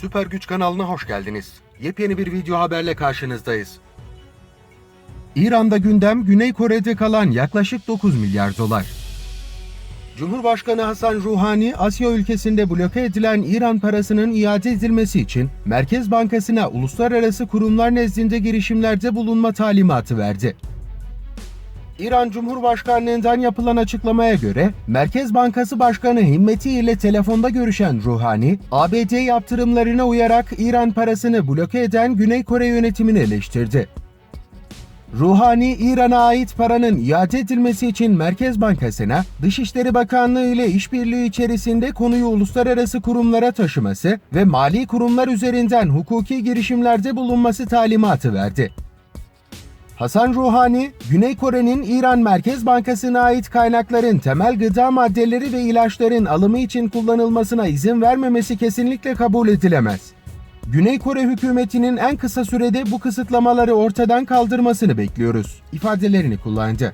Süper Güç kanalına hoş geldiniz. Yepyeni bir video haberle karşınızdayız. İran'da gündem Güney Kore'de kalan yaklaşık 9 milyar dolar. Cumhurbaşkanı Hasan Ruhani, Asya ülkesinde bloke edilen İran parasının iade edilmesi için Merkez Bankası'na uluslararası kurumlar nezdinde girişimlerde bulunma talimatı verdi. İran Cumhurbaşkanlığından yapılan açıklamaya göre Merkez Bankası Başkanı Himmeti ile telefonda görüşen Ruhani, ABD yaptırımlarına uyarak İran parasını bloke eden Güney Kore yönetimini eleştirdi. Ruhani, İran'a ait paranın iade edilmesi için Merkez Bankası'na, Dışişleri Bakanlığı ile işbirliği içerisinde konuyu uluslararası kurumlara taşıması ve mali kurumlar üzerinden hukuki girişimlerde bulunması talimatı verdi. Hasan Ruhani, Güney Kore'nin İran Merkez Bankası'na ait kaynakların temel gıda maddeleri ve ilaçların alımı için kullanılmasına izin vermemesi kesinlikle kabul edilemez. Güney Kore hükümetinin en kısa sürede bu kısıtlamaları ortadan kaldırmasını bekliyoruz ifadelerini kullandı.